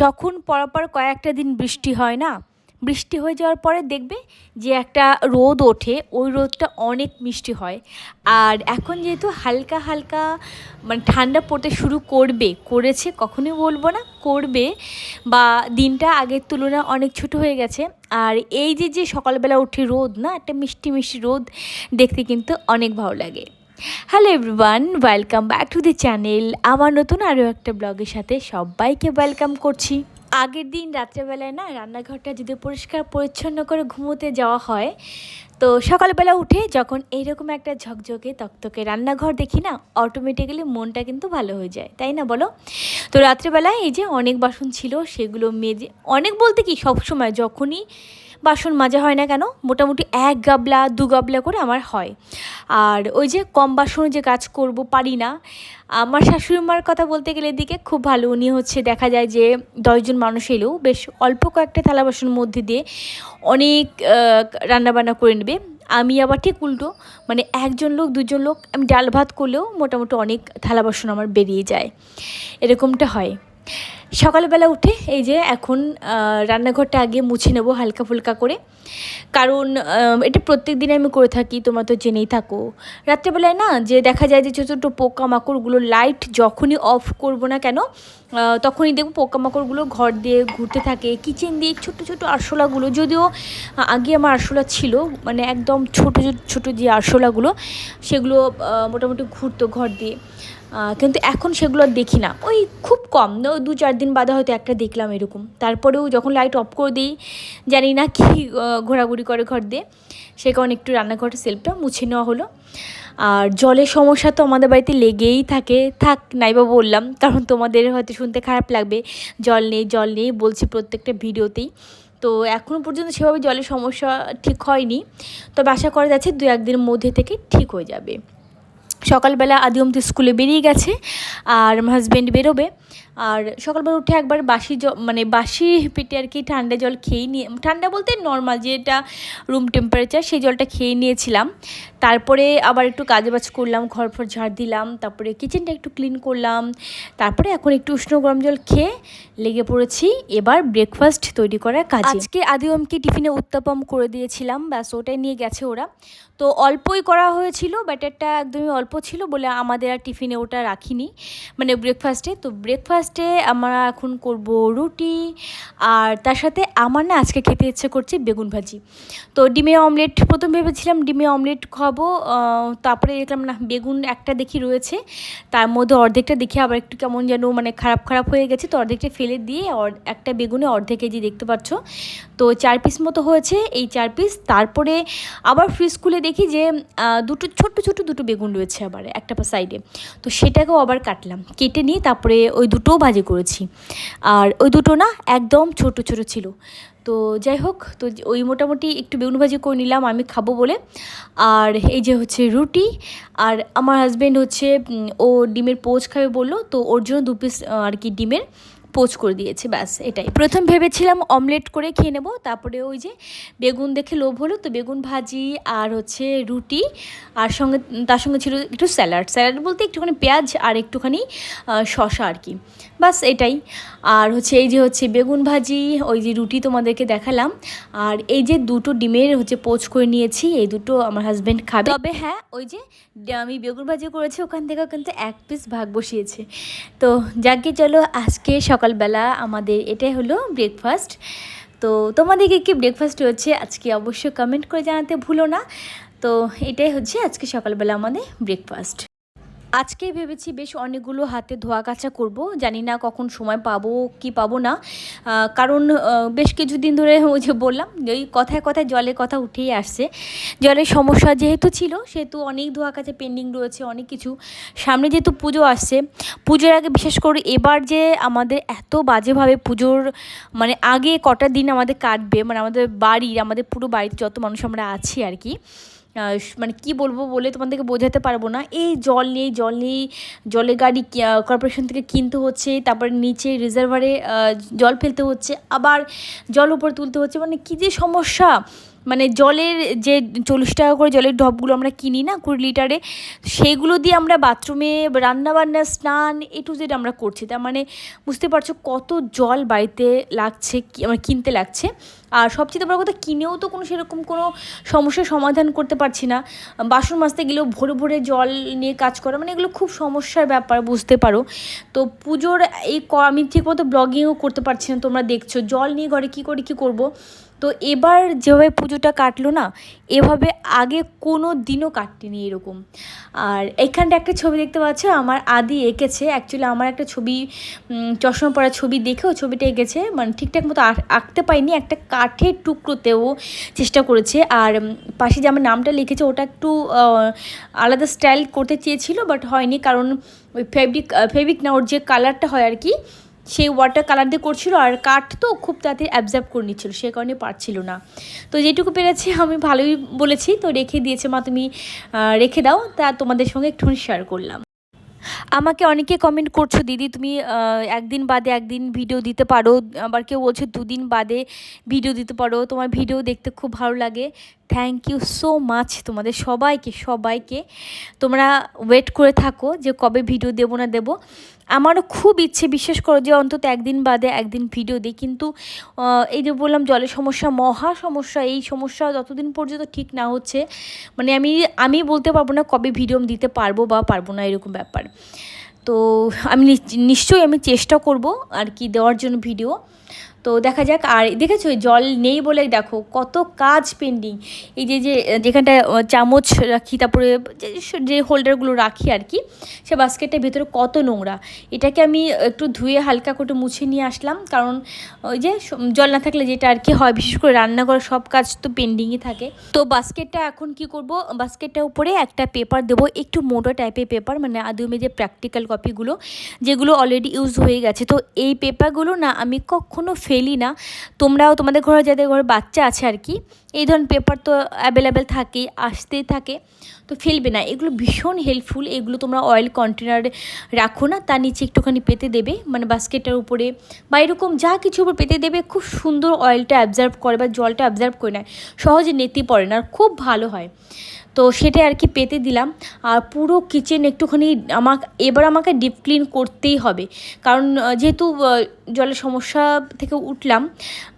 যখন পরপর কয়েকটা দিন বৃষ্টি হয় না, বৃষ্টি হয়ে যাওয়ার পরে দেখবে যে একটা রোদ ওঠে, ওই রোদটা অনেক মিষ্টি হয়। আর এখন যেহেতু হালকা হালকা মানে ঠান্ডা পড়তে শুরু করবে, করেছে কখনোই বলব না, করবে বা দিনটা আগের তুলনায় অনেক ছোট হয়ে গেছে। আর এই যে যে সকালবেলা উঠে রোদ না, একটা মিষ্টি মিষ্টি রোদ দেখতে কিন্তু অনেক ভালো লাগে। Hello everyone welcome back to the channel আমার নতুন আরও একটা ব্লগের সাথে সবাইকে ওয়েলকাম করছি। আগের দিন রাত্রেবেলায় না রান্নাঘরটা যদি পরিষ্কার পরিচ্ছন্ন করে ঘুমোতে যাওয়া হয়, তো সকালবেলা উঠে যখন এইরকম একটা ঝকঝকে তকতকে রান্নাঘর দেখি না অটোমেটিক্যালি মনটা কিন্তু ভালো হয়ে যায়, তাই না বলো? তো রাত্রেবেলায় এই যে অনেক বাসন ছিল, সেগুলো মেজে, অনেক বলতে কি সবসময় যখনই বাসন মাজা হয় না কেন? মোটামুটি এক গাবলা, দু গাবলা করে আমার হয়। আর ওই যে কম বাসনে যে কাজ করব পারি না, আমার শাশুড়ি মার কথা বলতে গেলে এদিকে খুব ভালো। উনি হচ্ছে দেখা যায় যে দশজন মানুষ এলেও বেশ অল্প কয়েকটা থালা বাসনের মধ্যে দিয়ে অনেক রান্নাবান্না করে নেবে। আমি আবার ঠিক উল্টো মানে একজন লোক, দুজন লোক, আমি ডাল ভাত করলেও মোটামুটি অনেক থালা বাসন আমার বেরিয়ে যায়। এরকমটা হয়। সকালবেলা উঠে এই যে এখন রান্নাঘরটা আগে মুছে নেব হালকা ফুলকা করে। কারণ এটা প্রত্যেক দিনে আমি করে থাকি, তোমরা তো জেনেই থাকো। রাত্রেবেলায় না, যে দেখা যায় যে ছোটো ছোটো পোকামাকড়গুলো লাইট যখনই অফ করব না কেন তখনই দেখব পোকামাকড়গুলো ঘর দিয়ে ঘুরতে থাকে কিচেন দিয়ে ছোট ছোট আরশোলাগুলো। যদিও আগে আমার আরশোলা ছিল মানে একদম ছোট ছোট যে আরশোলাগুলো, সেগুলো মোটামুটি ঘুরতো ঘর দিয়ে। কিন্তু এখন সেগুলো আর দেখি না। ওই খুব কম দু চার দিন বাদে হয়তো একটা দেখলাম এরকম। তারপরেও যখন লাইট অফ করে দিই, জানি না কি ঘোরাঘুরি করে ঘর দিয়ে, সে কারণে একটু রান্নাঘরের সেলফটা মুছে নেওয়া হলো। আর জলের সমস্যা তো আমাদের বাড়িতে লেগেই থাকে। থাক, নাইবা বললাম, কারণ তোমাদের হয়তো শুনতে খারাপ লাগবে। জল নেই জল নেই বলছি প্রত্যেকটা ভিডিওতেই। তো এখনও পর্যন্ত সেভাবে জলের সমস্যা ঠিক হয়নি। তবে আশা করা যাচ্ছে দু একদিনের মধ্যে থেকে ঠিক হয়ে যাবে। সকালবেলা আদিমতি স্কুলে বেরিয়ে গেছে আর আমার হাজব্যান্ড বেরোবে। আর সকালবেলা উঠে একবার বাসি মানে বাসি পেটে আর কি ঠান্ডা জল খেয়ে নিয়ে ঠান্ডা বলতে নর্মাল যেটা রুম টেম্পারেচার সেই জলটা খেয়ে নিয়েছিলাম। তারপরে আবার একটু কাজে বাজ করলাম, ঘর ফর ঝাড় দিলাম, তারপরে কিচেনটা একটু ক্লিন করলাম, তারপরে এখন একটু উষ্ণ গরম জল খেয়ে লেগে পড়েছি। এবার ব্রেকফাস্ট তৈরি করার কাজ। আজকে আদিমকে টিফিনে উত্তাপম করে দিয়েছিলাম, ব্যাস ওটাই নিয়ে গেছে ওরা। তো অল্পই করা হয়েছিল ব্যাটারটা একদমই অল্প ছিল বলে আমাদের আর টিফিনে ওটা রাখিনি মানে ব্রেকফাস্টে তো ব্রেকফাস্টে আমরা এখন করব রুটি, আর তার সাথে আমার না আজকে খেতে ইচ্ছে করছে বেগুন ভাজি। তো ডিমের অমলেট প্রথম ভেবেছিলাম ডিমের অমলেট খাব তারপরে দেখলাম না, বেগুন একটা দেখি রয়েছে, তার মধ্যে অর্ধেকটা দেখি আবার একটু কেমন যেন মানে খারাপ খারাপ হয়ে গেছে, তো অর্ধেকটা ফেলে দিয়ে একটা বেগুনে অর্ধেক কেজি দেখতে পাচ্ছ। তো চার পিস মতো হয়েছে এই চার পিস তারপরে আবার ফ্রিজ খুলে দেখি যে দুটো ছোট্ট ছোট্ট দুটো বেগুন রয়েছে আবার একটা সাইডে তো সেটাকেও আবার কাটলাম, কেটে নিয়ে তারপরে ওই দুটোও ভাজি করেছি। আর ওই দুটো না একদম ছোট ছোট ছিল। তো যাই হোক, তো ওই মোটামুটি একটু বেগুন ভাজি করে নিলাম, আমি খাব বলে। আর এই যে হচ্ছে রুটি, আর আমার হাজব্যান্ড হচ্ছে ও ডিমের পোচ খাবে বলল, তো ওর জন্য দু পিস আর কি ডিমের। পোচ করে দিয়েছে, ব্যাস, এটাই। প্রথম ভেবেছিলাম অমলেট করে খেয়ে নেব, তারপরে ওই যে বেগুন দেখে লোভ হলো, তো বেগুন ভাজি আর হচ্ছে রুটি, আর সঙ্গে, তার সঙ্গে ছিল একটু স্যালাড। স্যালাড বলতে একটুখানি পেঁয়াজ আর একটুখানি শশা আর কি। বাস এটাই। আর হচ্ছে এই যে হচ্ছে বেগুন ভাজি, ওই যে রুটি তোমাদেরকে দেখালাম, আর এই যে দুটো ডিমের হচ্ছে পোচ করে নিয়েছি, এই দুটো আমার হাজব্যান্ড খাবে। তবে হ্যাঁ ওই যে আমি বেগুন ভাজি করেছি, ওখান থেকেও কিন্তু এক পিস ভাগ বসিয়েছে। তো যাকে চলো আজকে সকালবেলা আমাদের এটাই হলো ব্রেকফাস্ট তো তোমাদেরকে কি ব্রেকফাস্ট হচ্ছে আজকে অবশ্যই কমেন্ট করে জানাতে ভুলো না। তো এটাই হচ্ছে আজকে সকালবেলা আমাদের ব্রেকফাস্ট আজকে ভেবেছি বেশ অনেকগুলো হাতে ধোয়া কাচা করব। জানি না কখন সময় পাবো, কি পাবো না। কারণ বেশ কিছুদিন ধরে ওই যে বললাম, ওই কথায় কথায় জলের কথা উঠেই আসছে। জলের সমস্যা যেহেতু ছিল, সেহেতু অনেক ধোয়া কাচা পেন্ডিং রয়েছে, অনেক কিছু। সামনে যেহেতু পুজো আসছে, পুজোর আগে বিশেষ করে এবার যে আমাদের এত বাজেভাবে পুজোর মানে আগে কটা দিন আমাদের কাটবে মানে আমাদের বাড়ির, আমাদের পুরো বাড়িতে যত মানুষ আমরা আছি আর কি মানে কি বলব বলে তোমাদেরকে বোঝাতে পারব না। এই জল নিয়ে, জল নিয়েই জলের গাড়ি কর্পোরেশন থেকে কিনতে হচ্ছে, তারপর নিচে রিজার্ভারে জল ফেলতে হচ্ছে, আবার জল উপর তুলতে হচ্ছে। মানে কী যে সমস্যা! মানে জলের যে চল্লিশ টাকা করে জলের ঢপগুলো আমরা কিনি না, কুড়ি লিটারে, সেইগুলো দিয়ে আমরা বাথরুমে রান্নাবান্না, স্নান এ টু জেড আমরা করছি। তার মানে বুঝতে পারছ কত জল বাড়িতে লাগছে আমার কিনতে লাগছে। আর সবচেয়ে বড় কথা, কিনেও তো কোনো সেরকম কোনো সমস্যার সমাধান করতে পারছি না। বাসন মাজতে গেলেও ভরে ভরে জল নিয়ে কাজ করা মানে এগুলো খুব সমস্যার ব্যাপার, বুঝতে পারো। তো পুজোর এই আমি ঠিকমতো ব্লগিংও করতে পারছি না, তোমরা দেখছ। জল নিয়ে ঘরে কী করে কী করব? তো এবার যেভাবে পুজোটা কাটলো না, এভাবে আগে কোনো দিনও কাটতেনি এরকম। আর এখানটা একটা ছবি দেখতে পাচ্ছ, আমার আদি এঁকেছে। অ্যাকচুয়ালি আমার একটা ছবি চশমা পড়া ছবি দেখেও ছবিটা এঁকেছে। মানে ঠিকঠাক মতো আঁকতে পাইনি একটা কাঠের টুকরোতেও চেষ্টা করেছে। আর পাশে যে আমার নামটা লিখেছে, ওটা একটু আলাদা স্টাইল করতে চেয়েছিল, বাট হয়নি। কারণ ওই ফেব্রিক ফেব্রিক না, ওর যে কালারটা হয় আর কি সেই ওয়াটার কালার দিয়ে করছিল আর কাঠ তো খুব তাড়াতাড়ি অ্যাবজার্ভ করে নিচ্ছিল, সে কারণে পারছিল না। তো যেটুকু পেরেছি আমি ভালোই বলেছি, তো রেখে দিয়েছে মা, তুমি রেখে দাও, তা তোমাদের সঙ্গে একটুখানি শেয়ার করলাম। আমাকে অনেকে কমেন্ট করছ, দিদি তুমি একদিন বাদে একদিন ভিডিও দিতে পারো, আবার কেউ বলছে দুদিন বাদে ভিডিও দিতে পারো, তোমার ভিডিও দেখতে খুব ভালো লাগে। থ্যাংক ইউ সো মাচ তোমাদের সবাইকে সবাইকে। তোমরা ওয়েট করে থাকো যে কবে ভিডিও দেবো না দেবো। আমারও খুব ইচ্ছে বিশ্বাস করো যে অন্তত একদিন বাদে একদিন ভিডিও দিই কিন্তু এই যে বললাম জলের সমস্যা, মহা সমস্যা, এই সমস্যা যতদিন পর্যন্ত ঠিক না হচ্ছে মানে আমি আমি বলতে পারব না কবে ভিডিও দিতে পারব বা পারব না এরকম ব্যাপার। তো আমি নিশ্চয়ই আমি চেষ্টা করব আর কি দেওয়ার জন্য ভিডিও তো দেখা যাক, আর দেখেছ জল নেই বলে দেখো, কত কাজ পেন্ডিং এই যে যে, যেখানটায় চামচ রাখি, তারপরে যে হোল্ডারগুলো রাখি আর কি, সে বাস্কেটটার ভেতরে কত নোংরা। এটাকে আমি একটু ধুয়ে হালকা করে মুছে নিয়ে আসলাম, কারণ ওই যে জল না থাকলে যেটা আর কি হয়, বিশেষ করে রান্না করার সব কাজ তো পেন্ডিংই থাকে। তো বাস্কেটটা এখন কি করব বাস্কেটটার উপরে একটা পেপার দেবো, একটু মোটা টাইপের পেপার মানে আদমে যে প্র্যাকটিক্যাল কপিগুলো যেগুলো অলরেডি ইউজ হয়ে গেছে। তো এই পেপারগুলো না আমি কখনো ফেলি না। তোমরাও তোমাদের ঘরে যাদের ঘরে বাচ্চা আছে আর কি, এই ধরনের পেপার তো অ্যাভেলেবেল থাকে, আসতেই থাকে, তো ফেলবে না। এগুলো ভীষণ হেল্পফুল এগুলো তোমরা অয়েল কন্টেনারে রাখো না, তার নিচে একটুখানি পেতে দেবে মানে বাস্কেটটার উপরে, বা এরকম যা কিছু উপর পেতে দেবে, খুব সুন্দর অয়েলটা অ্যাবজার্ভ করে বা জলটা অ্যাবজার্ভ করে নেয়। সহজে নেতি পড়ে না, আর খুব ভালো হয়। তো সেটা আর কি পেতে দিলাম। আর পুরো কিচেন একটুখানি আমাকে, এবার আমাকে ডিপ ক্লিন করতেই হবে। কারণ যেহেতু জলের সমস্যা থেকে উঠলাম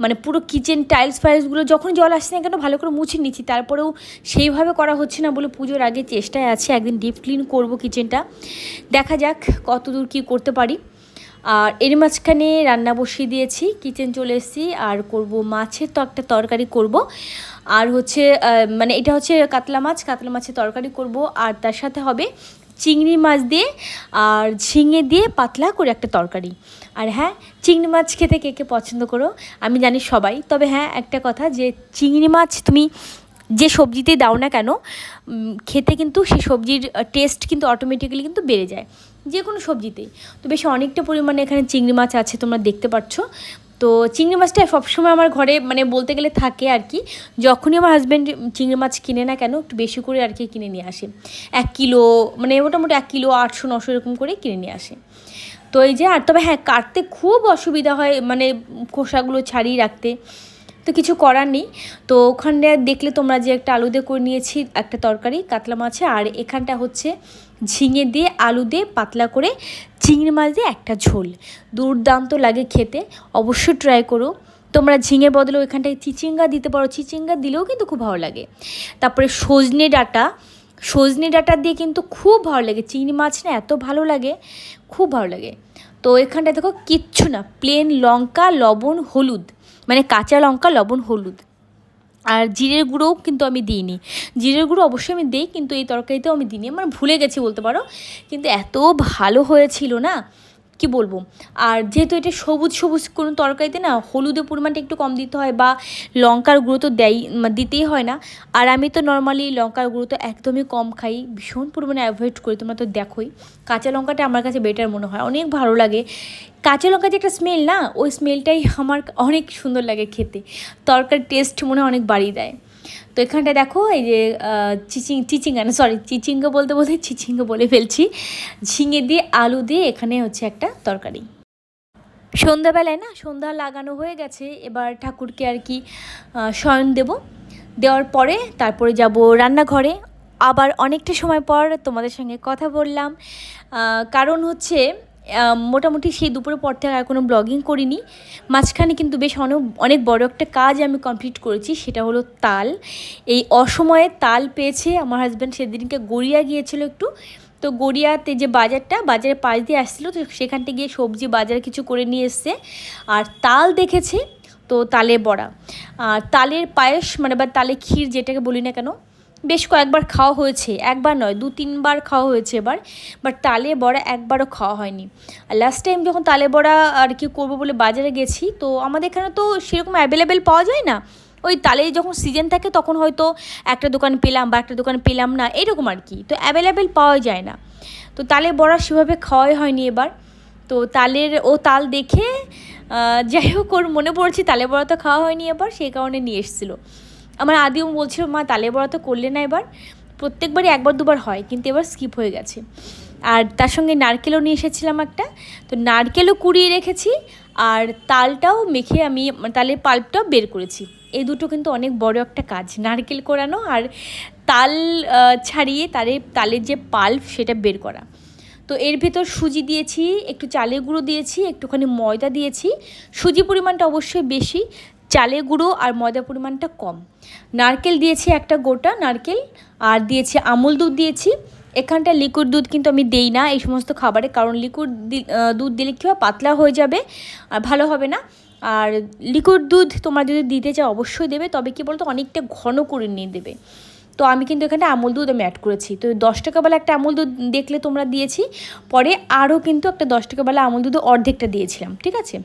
মানে পুরো কিচেন টাইলস ফাইলসগুলো যখন জল আসছে না কেন ভালো করে মুছে নিচ্ছি। তারপরেও সেইভাবে করা হচ্ছে না বলে পুজোর আগে চেষ্টায় আছে, একদিন ডিপ ক্লিন করব কিচেনটা দেখা যাক কত দূর কী করতে পারি। আর এর মাঝখানে রান্না বসিয়ে দিয়েছি কিচেন চলে এসেছি, আর করব মাছের তো একটা তরকারি করব। আর হচ্ছে মানে এটা হচ্ছে কাতলা মাছ, কাতলা মাছের তরকারি করব। আর তার সাথে হবে চিংড়ি মাছ দিয়ে আর ঝিঙে দিয়ে পাতলা করে একটা তরকারি। আর হ্যাঁ চিংড়ি মাছ খেতে কে কে পছন্দ করো? আমি জানি সবাই। তবে হ্যাঁ একটা কথা যে চিংড়ি মাছ তুমি যে সবজিতেই দাও না কেন খেতে কিন্তু সেই সবজির টেস্ট কিন্তু অটোমেটিক্যালি কিন্তু বেড়ে যায়। যে কোনো সবজিতেই। তো বেশ অনেকটা পরিমাণে এখানে চিংড়ি মাছ আছে তোমরা দেখতে পাচ্ছ তো চিংড়ি মাছটা সবসময় আমার ঘরে মানে বলতে গেলে থাকে আর কি। যখনই আমার হাজব্যান্ড চিংড়ি মাছ কিনে না কেন, একটু বেশি করে আর কি কিনে নিয়ে আসে। এক কিলো মানে মোটামুটি এক কিলো আটশো, নশো এরকম করে কিনে নিয়ে আসে। তো এই যে, আর তবে হ্যাঁ কাটতে খুব অসুবিধা হয় মানে খোসাগুলো ছাড়িয়ে রাখতে। তো কিছু করার নেই। তো ওখানে দেখলে তোমরা যে একটা আলু দিয়ে করে নিয়েছি, একটা তরকারি, কাতলা মাছে, আর এখানটা হচ্ছে ঝিঙে দিয়ে আলু দিয়ে পাতলা করে চিংড়ি মাছ দিয়ে একটা ঝোল। দুর্দান্ত লাগে খেতে অবশ্যই ট্রাই করো। তোমরা ঝিঙে বদলে ওইখানটায় চিচিঙ্গা দিতে পারো। চিচিঙ্গা দিলেও কিন্তু খুব ভালো লাগে। তারপরে সজনে ডাটা সজনে ডাটা দিয়ে কিন্তু খুব ভালো লাগে। চিংড়ি মাছ না এত ভালো লাগে, খুব ভালো লাগে। তো এখানটায় দেখো কিচ্ছু না প্লেন লঙ্কা, লবণ, হলুদ। মানে কাঁচা লঙ্কা, লবণ, হলুদ। আর জিরের গুঁড়োও কিন্তু আমি দিইনি। জিরের গুঁড়ো অবশ্যই আমি দিই, কিন্তু এই তরকারিতেও আমি দিইনি। মানে ভুলে গেছি বলতে পারো। কিন্তু এত ভালো হয়েছিল না কি বলব? আর যেহেতু এটা সবুজ সবুজ কোনো তরকারিতে না হলুদের পরিমাণটা একটু কম দিতে হয় বা লঙ্কার গুঁড়ো তো দেয় দিতেই হয় না। আর আমি তো নর্মালি লঙ্কার গুঁড়ো তো একদমই কম খাই, ভীষণ পরিমাণে অ্যাভয়েড করি, তোমরা তো দেখোই। কাঁচা লঙ্কাটা আমার কাছে বেটার মনে হয়, অনেক ভালো লাগে। কাঁচা লঙ্কা যে একটা স্মেল না, ওই স্মেলটাই আমার অনেক সুন্দর লাগে খেতে। তরকার টেস্ট মনে অনেক বাড়িয়ে দেয়। তো এখানটা দেখো, এই যে চিচিং, চিচিঙ্গা না সরি চিচিঙ্গা বলতে বলতে চিচিঙ্গা বলে ফেলছি। ঝিঙে দিয়ে আলু দিয়ে এখানে হচ্ছে একটা তরকারি। সন্ধ্যাবেলায় না, সন্ধ্যা লাগানো হয়ে গেছে, এবার ঠাকুরকে আর কি শয়ন দেব। দেওয়ার পরে তারপরে যাব রান্নাঘরে। আবার অনেকটা সময় পর তোমাদের সঙ্গে কথা বললাম। কারণ হচ্ছে মোটামুটি সেই দুপুরের পর থেকে আর কোনো ব্লগিং করিনি। মাঝখানে কিন্তু বেশ অনেক অনেক বড় একটা কাজ আমি কমপ্লিট করেছি, সেটা হলো তাল। এই অসময়ে তাল পেয়েছে, আমার হাজব্যান্ড সেদিনকে গড়িয়া গিয়েছিল একটু। তো গড়িয়াতে যে বাজারটা বাজারে পাশ দিয়ে আসছিল, তো সেখানটা গিয়ে সবজি বাজার কিছু করে নিয়ে এসছে। আর তাল দেখেছে, তো তালে বড়া। আর তালের পায়েস মানে বা তালে ক্ষীর যেটাকে বলি না কেন বেশ কয়েকবার খাওয়া হয়েছে, একবার নয়, দু, তিনবার খাওয়া হয়েছে এবার বাট তালে বড়া একবারও খাওয়া হয়নি। আর লাস্ট টাইম যখন তালে বড়া আর কি করব বলে বাজারে গেছি, তো আমাদের এখানে তো সেরকম অ্যাভেলেবেল পাওয়া যায় না। ওই তালে যখন সিজন থাকে তখন হয়তো একটা দোকান পেলাম বা একটা দোকান পেলাম না, এরকম আর কি। তো অ্যাভেলেবেল পাওয়া যায় না। তো তালে বড়া সেভাবে খাওয়াই হয়নি এবার। তো তালের ও তাল দেখে যাই হোক ওর মনে পড়ছে তালে বড়া তো খাওয়া হয়নি এবার, সেই কারণে নিয়ে এসেছিল। আমার আদিও বলছিল, মা তালে বড়া তো করলে না এবার? প্রত্যেকবারই একবার, দুবার হয়, কিন্তু এবার স্কিপ হয়ে গেছে। আর তার সঙ্গে নারকেলও নিয়ে এসেছিলাম একটা। তো নারকেলও কুড়িয়ে রেখেছি, আর তালটাও মেখে আমি, তালের পাল্পটাও বের করেছি। এই দুটো কিন্তু অনেক বড় একটা কাজ, নারকেল কোরানো আর তাল ছাড়িয়ে তালের তালের যে পাল্প সেটা বের করা। তো এর ভেতর সুজি দিয়েছি, একটু চালের গুঁড়ো দিয়েছি, একটুখানি ময়দা দিয়েছি। সুজি পরিমাণটা অবশ্যই বেশি চালের গুঁড়ো আর ময়দা পরিমাণটা কম। নারকেল দিয়েছি একটা গোটা নারকেল, আর দিয়েছি আমুল দুধ দিয়েছি। এখানটা লিকুইড দুধ কিন্তু আমি দেই না এই সমস্ত খাবারে, কারণ লিকুইড দুধ দিলে কী হয়, পাতলা হয়ে যাবে আর ভালো হবে না। আর লিকুইড দুধ তোমরা যদি দিতে চাও অবশ্যই দেবে, তবে কি বলতো, অনেকটা ঘন করে নিয়ে দেবে। তো আমি কিন্তু এখানে আমুল দুধ আমি অ্যাড করেছি। তো দশ টাকাবেলা একটা আমুল দুধ দেখলে তোমরা দিয়েছি, পরে আরও কিন্তু একটা দশ টাকাবেলা আমুল দুধ অর্ধেকটা দিয়েছিলাম, ঠিক আছে?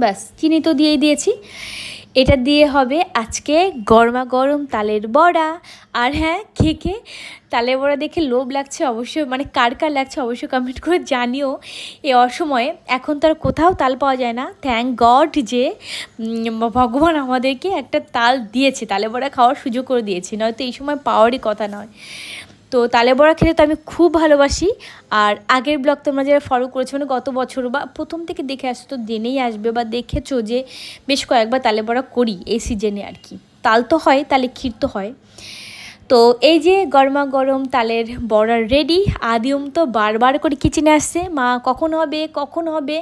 ব্যাস, চিনি তো দিয়েই দিয়েছি। এটা দিয়ে হবে আজকে গরমা গরম তালের বড়া। আর হ্যাঁ কে কে তালের বড়া দেখে লোভ লাগছে অবশ্যই মানে কার কার লাগছে অবশ্যই কমেন্ট করে জানিও এ অসময়ে। এখন তো আর কোথাও তাল পাওয়া যায় না। থ্যাংক গড যে ভগবান আমাদেরকে একটা তাল দিয়েছে। তালে বড়া খাওয়ার সুযোগ করে দিয়েছে। নয়তো এই সময় পাওয়ারই কথা নয়। তো তালে বড়া খেতে তো আমি খুব ভালোবাসি। আর আগের ব্লগ তোমরা যারা ফলো করেছ মানে গত বছর বা প্রথম থেকে দেখে আসছো, তো জেনেই আসবে বা দেখেছ যে বেশ কয়েকবার তালে বড়া করি এই সিজনে আর কি। তাল তো হয়, তালে ক্ষীর তো হয়। তো এই যে গরমা গরম তালের বড়া রেডি আদিম তো বারবার করে কিচেনে আসছে, মা কখন হবে কখন হবে?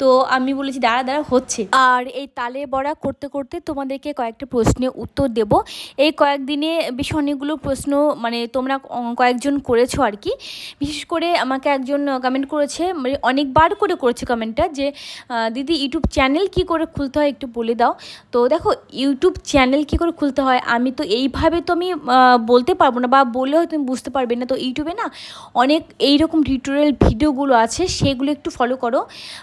তো আমি বলেছি, দাঁড়া দাঁড়া, হচ্ছে। আর এই তালে বড়া করতে করতে তোমাদেরকে কয়েকটা প্রশ্নের উত্তর দেব। এই কয়েকদিনে বেশ অনেকগুলো প্রশ্ন মানে তোমরা কয়েকজন করেছ আর কি। বিশেষ করে আমাকে একজন কমেন্ট করেছে মানে অনেকবার করে করেছে কমেন্টটা যে দিদি, ইউটিউব চ্যানেল কি করে খুলতে হয় একটু বলে দাও। তো দেখো, ইউটিউব চ্যানেল কি করে খুলতে হয়, আমি তো এইভাবে তো আমি বলতে পারব না বা বললেও তুমি বুঝতে পারবে না। তো ইউটিউবে না অনেক এইরকম টিউটোরিয়াল ভিডিওগুলো আছে, সেগুলো একটু ফলো করো।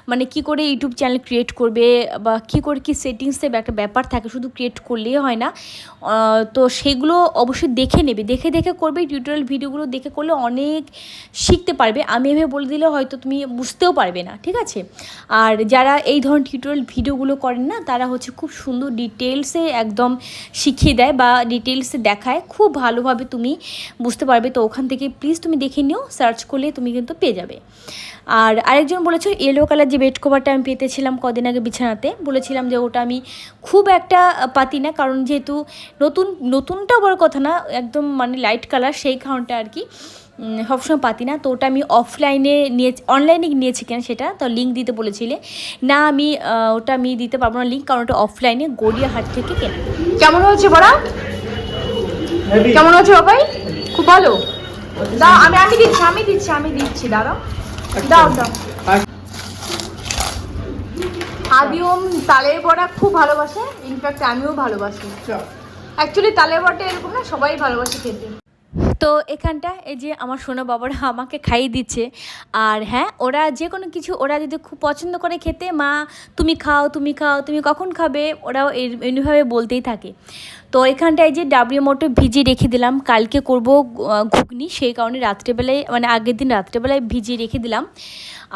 মানে কি করে ইউটিউব চ্যানেল ক্রিয়েট করবে বা কি করে কি সেটিংসে একটা ব্যাপার থাকে, শুধু ক্রিয়েট করলেই হয় না। তো সেগুলো অবশ্যই দেখে নেবে। দেখে দেখে করবে টিউটোরিয়াল ভিডিওগুলো দেখে করলে অনেক শিখতে পারবে। আমি এভাবে বলে দিলে হয়তো তুমি বুঝতেও পারবে না, ঠিক আছে? আর যারা এই ধরনের টিউটোরিয়াল ভিডিওগুলো করেন না, তারা হচ্ছে খুব সুন্দর ডিটেলসে একদম শিখিয়ে দেয় বা ডিটেলসে দেখায়। খুব ভালোভাবে তুমি বুঝতে পারবে। তো ওখান থেকে প্লিজ তুমি দেখে নিও সার্চ করলে তুমি কিন্তু পেয়ে যাবে। আর আরেকজন বলেছ ইয়েলো কালার যে বেড কভারটা আমি পেতেছিলাম কদিন আগে বিছানাতে বলেছিলাম যে ওটা আমি খুব একটা পাতি না কারণ যেহেতু নতুন নতুনটা বড় কথা না একদম মানে লাইট কালার সেই কারণটা আর কি সবসময় পাতি না। তো ওটা আমি অফলাইনে নিয়ে অনলাইনে নিয়েছি কেন সেটা তো লিঙ্ক দিতে বলেছিলে। না আমি ওটা আমি দিতে পারব না লিঙ্ক কারণ ওটা অফলাইনে গড়িয়াহাট থেকে কেনা। কেমন হয়েছে বড়া? কেমন হচ্ছে বাবাই? খুব ভালো? আমি আমি দিচ্ছি আমি দিচ্ছি আমি দিচ্ছি দাঁড়াও। দাও দাও। আদিওম তালের বড়া খুব ভালোবাসে ইনফ্যাক্ট আমিও ভালোবাসি। অ্যাকচুয়ালি তালের বড়াটা এরকম না সবাই ভালোবাসে খেতে। তো এখানটা এই যে আমার সোনা বাবারা আমাকে খাইয়ে দিচ্ছে আর হ্যাঁ ওরা যে কোনো কিছু ওরা যদি খুব পছন্দ করে খেতে মা তুমি খাও তুমি খাও তুমি কখন খাবে ওরাও এর- এমনিভাবে বলতেই থাকে। তো এখানটায় যে ডাবলিউ মোটো ভিজিয়ে রেখে দিলাম, কালকে করব ঘুগনি, সেই কারণে রাত্রেবেলায় মানে আগের দিন রাত্রেবেলায় ভিজিয়ে রেখে দিলাম।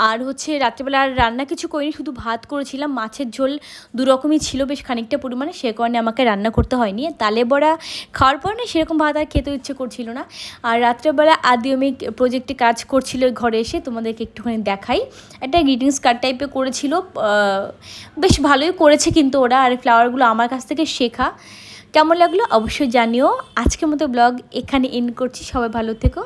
আর হচ্ছে রাত্রেবেলা আর রান্না কিছু করিনি, শুধু ভাত করেছিলাম, মাছের ঝোল দু রকমই ছিল বেশ খানিকটা পরিমাণে, সে কারণে আমাকে রান্না করতে হয়নি। তালে বড়া খাওয়ার পর না সেরকম ভাত আর খেতে ইচ্ছে করছিল না। আর রাত্রেবেলা আদিয়মিক প্রজেক্টে কাজ করছিল ঘরে এসে, তোমাদেরকে একটুখানি দেখাই। একটা গ্রিটিংস কার্ড টাইপের করেছিল বেশ ভালোই করেছে কিন্তু ওরা, আর ফ্লাওয়ারগুলো আমার কাছ থেকে শেখা। কেমন লাগল অবশ্যই জানিও। আজকের মতো ব্লগ এখানে এন্ড করছি। সবাই ভালো থেকো।